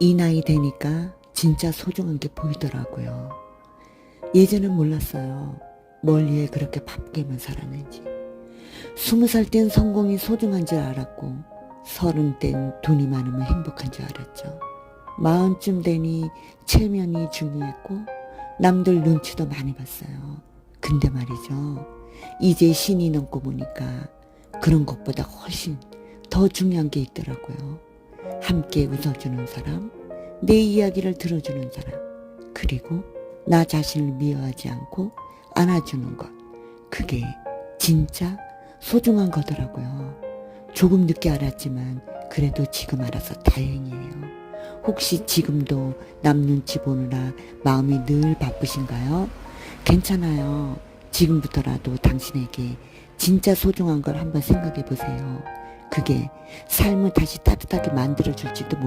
이 나이 되니까 진짜 소중한 게 보이더라고요. 예전엔 몰랐어요. 멀리에 그렇게 바쁘게만 살았는지. 스무 살 땐 성공이 소중한 줄 알았고, 서른 땐 돈이 많으면 행복한 줄 알았죠. 마흔쯤 되니 체면이 중요했고, 남들 눈치도 많이 봤어요. 근데 말이죠. 이제 신이 넘고 보니까 그런 것보다 훨씬 더 중요한 게 있더라고요. 함께 웃어주는 사람, 내 이야기를 들어주는 사람, 그리고 나 자신을 미워하지 않고 안아주는 것. 그게 진짜 소중한 거더라고요. 조금 늦게 알았지만 그래도 지금 알아서 다행이에요. 혹시 지금도 남 눈치 보느라 마음이 늘 바쁘신가요? 괜찮아요. 지금부터라도 당신에게 진짜 소중한 걸 한번 생각해 보세요. 그게 삶을 다시 따뜻하게 만들어 줄지도 모르